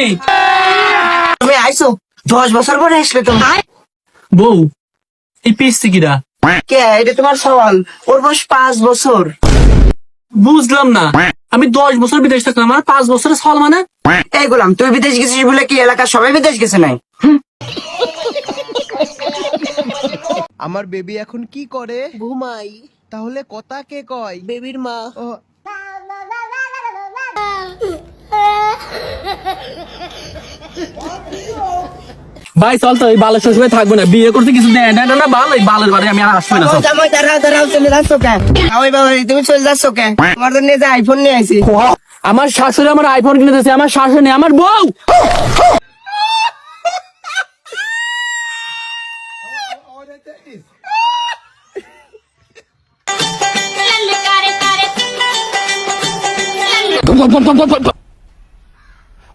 তুমি? তুমি আইসো দশ বছর পরে আসলে তুমি। বউ এই পিসছি কিরা? কে? এটা তোমার সওয়াল। ওর বয়স পাঁচ বছর। বুঝলাম না। আমি দশ বছর বিদেশ থাকলাম আমার পাঁচ বছরের ছল মানে? এই গোলাম তুই বিদেশ গেছিস বলে কি এলাকার সবাই বিদেশ গেছে নাই? আমার বেবি এখন কি করে? ঘুমাই। তাহলে কথা কে কয়? বেবির মা। ভাই চল তো এই বালের শ্বশুরে থাকব না। বিয়ে করতে কিছু দেয় না না বাল এই বালের বাড়ি আমি আর আসব না চল। জামাই দাঁড়াও দাঁড়াও চলে যাচ্ছ কে ওই বাবা তুমি চলে যাচ্ছ কে তোমার জন্য যে আইফোন নিয়ে আইছি। আমার শাশুড়ি আমার আইফোন কিনে দিয়েছে আমার শাশুড়ি নেই, আমার বউ।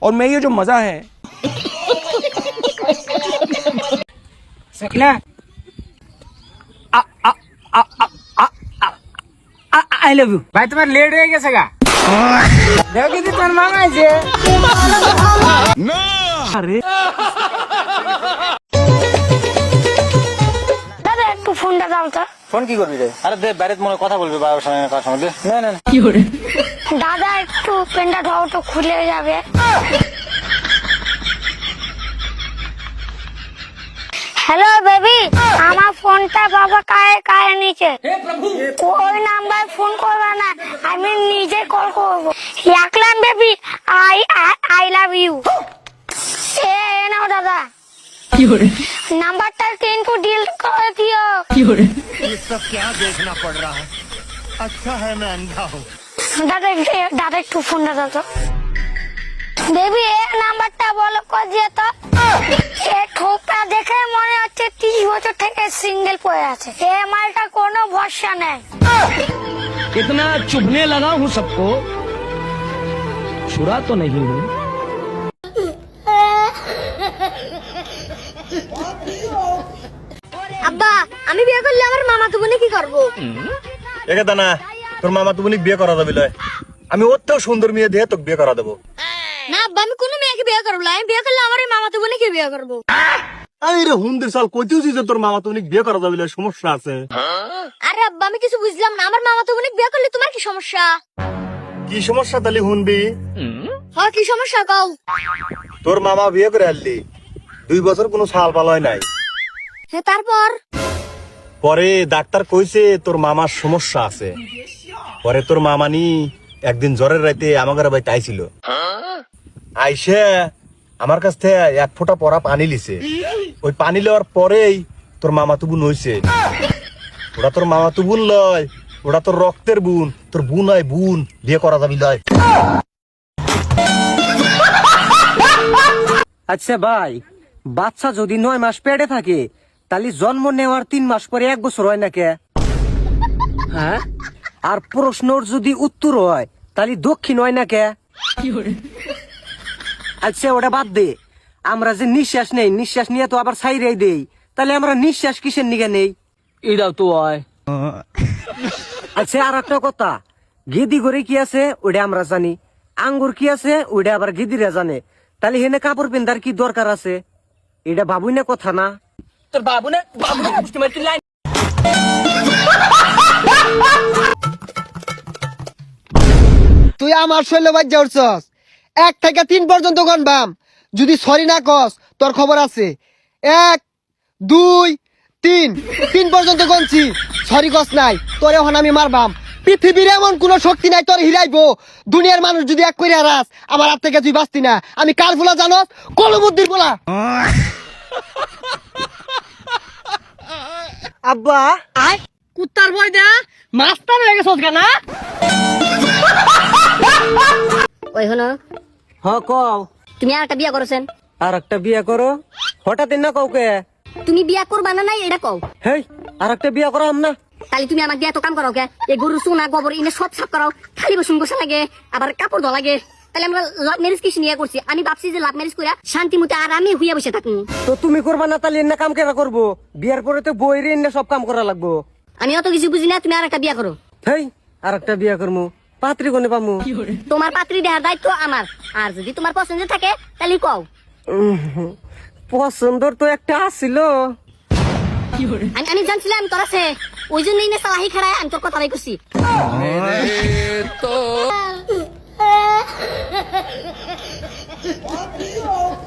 और मैं ये जो मजा है सकना আই লাভ ইউ ভাই তোমার লেট হয়ে গেছে গা দেখো কিন্তু তোর মামা আছে দাদা একটু ফোনটা দাও তো ফোন কি করবি রে আরে দে বাইরে মনে হয় কথা বলবি বাবার সঙ্গে কার সঙ্গে দে। না না না। দাদা একটু পেনটা দাও তো খুলে যাবে। হ্যালো বেবি আমার ফোনটা বাবা কায়ে কায়ে নিচে? ওই নাম্বার ফোন করবে না আমি নিজে কল করব। রাখলাম baby I I love you এ নাও দাদা। নাম্বারটা কিন্তু ডিল করে দিও। দাদা একটু- দাদা দাদা একটু ফোনটা দাও দেবী এর নাম্বারটা বলো কজিয়ে তো। এ ঠোকরা দেখে মনে হচ্ছে তিরিশ বছর থেকে সিঙ্গেল পড়ে আছে। এ মালটা কোনো ভরসা নেই। ইতনা চুভনে লাগা হুঁ সবকো ছুরা তো নেই হুঁ আব্বা আমি বিয়ে করলে আমার মামা তুমি কি করব? একে দানা। তোর মামা তুমি বিয়ে করা যাবি লয়। আমি ওর থেকেও সুন্দর মেয়ে দিয়ে তোকে বিয়ে করা দেবো। না আব্বা আমি কোনো মেয়েকে বিয়ে করব না আমি বিয়ে করলে আমার মামা তো বোনে কি বিয়ে করব? আরে রে হুন্দির সাল কইতেছি যে তোর মামা তুমি বিয়ে করা যাবি লয় সমস্যা আছে। আরে আব্বা আমি কিছু বুঝলাম না। আমার মামা তো বোনে বিয়ে করলে তোমার কি সমস্যা? কি সমস্যা তাহলে হুনবি হ্যাঁ কি সমস্যা কও? তোর মামা বিয়ে করে আনলি দুই বছর কোনো সাল পালয় নাই। হ্যাঁ তারপর? পরে ডাক্তার কইছে তোর মামার সমস্যা আছে। পরে তোর মামানি একদিন জ্বরের রাইতে আমাদের বাড়িতে আইছিল। আইসে আমার কাছ থেকে এক ফোঁটা পরা পানি লিছে। ওই পানি লওয়ার পরেই তোর মামা তুবুন হইছে। ওটা তোর মামা তো তুবুন লয় ওটা তোর রক্তের বুন তোর বুন হয় বুন বিয়ে করা যাবি লয়। আচ্ছা ভাই বাচ্চা যদি নয় মাস পেটে থাকে তাহলে জন্ম নেওয়ার তিন মাস পরে এক বছর হয় না কে? হ্যাঁ? আর প্রশ্নর যদি উত্তর হয় তাহলে দক্ষিণ হয় না কে? আচ্ছা ওটা বাদ দে। আমরা যে নিঃশ্বাস নেই নিঃশ্বাস নিয়ে তো আবার সাইরেই দেই। তাহলে আমরা নিঃশ্বাস কিসের নিগে নেই? এটাও তো হয়। আচ্ছা আর একটা কথা। গেদি করে কি আছে? ওটা আমরা জানি। আঙ্গুর কি আছে? ওটা আবার গেদিরা জানে। তাহলে হেনে কাপড় পিন্ধার কি দরকার আছে? এটা ভাবুই না কথা না? তোর বাবু না? বাবু না তুই আমার শৈল বাজ্যা উঠছস। এক থেকে তিন পর্যন্ত গনবাম যদি সরি না কস তোর খবর আছে। এক দুই তিন। তিন পর্যন্ত গনছি সরি কস নাই তোর এখন আমি মারবাম। পৃথিবীর এমন কোন শক্তি নাই তোর হিরাইবো। দুনিয়ার মানুষ যদি এক করে হারাস আমার হাত থেকে তুই বাঁচতি না। আমি কার ফুলা জানস? কলবুদ্দির বলা আব্বা। কুত্তার বই দা মাস্টার হয়ে গেছস কেনা ওই হলো হ কও। তুমি আর একটা বিয়া করেছেন। আর একটা বিয়া করো? হঠাৎ না কাউকে তুমি বিয়া করবা না নাই এটা কও। হেই আর একটা বিয়া করাম না। তাহলে তুমি আমাকে এত কাম করাও কে? এই গরুর সোনা গোবর ইনে সব সাফ করাও। খালি বসুন গোসা লাগে আবার কাপড় ধোয়া লাগে। তাহলে আমরা লাভ ম্যারেজ কিছু নিয়ে করছি। আমি ভাবছি যে লাভ ম্যারেজ করে শান্তি মতো আর আমি হুইয়া বসে থাকুন তো তুমি করবা না তাহলে এনে কাম কেরা করব? বিয়ার পরে তো বইরে এনে সব কাম করা লাগবো। আমি অত কিছু বুঝি না তুমি আর একটা বিয়া করো। হেই আর একটা বিয়া করমু। পাত্রী কোনে পামু? তোমার পাত্রী দেওয়ার দায়িত্ব আমার। আর যদি তোমার পছন্দ থাকে তাহলে কও। উম, পছন্দর তো একটা আসছিল আমি আমি জানছিলাম তোর আছে। ওই জন্যই না সালাহি খাড়ায় আমি তোর কথা বাই করছি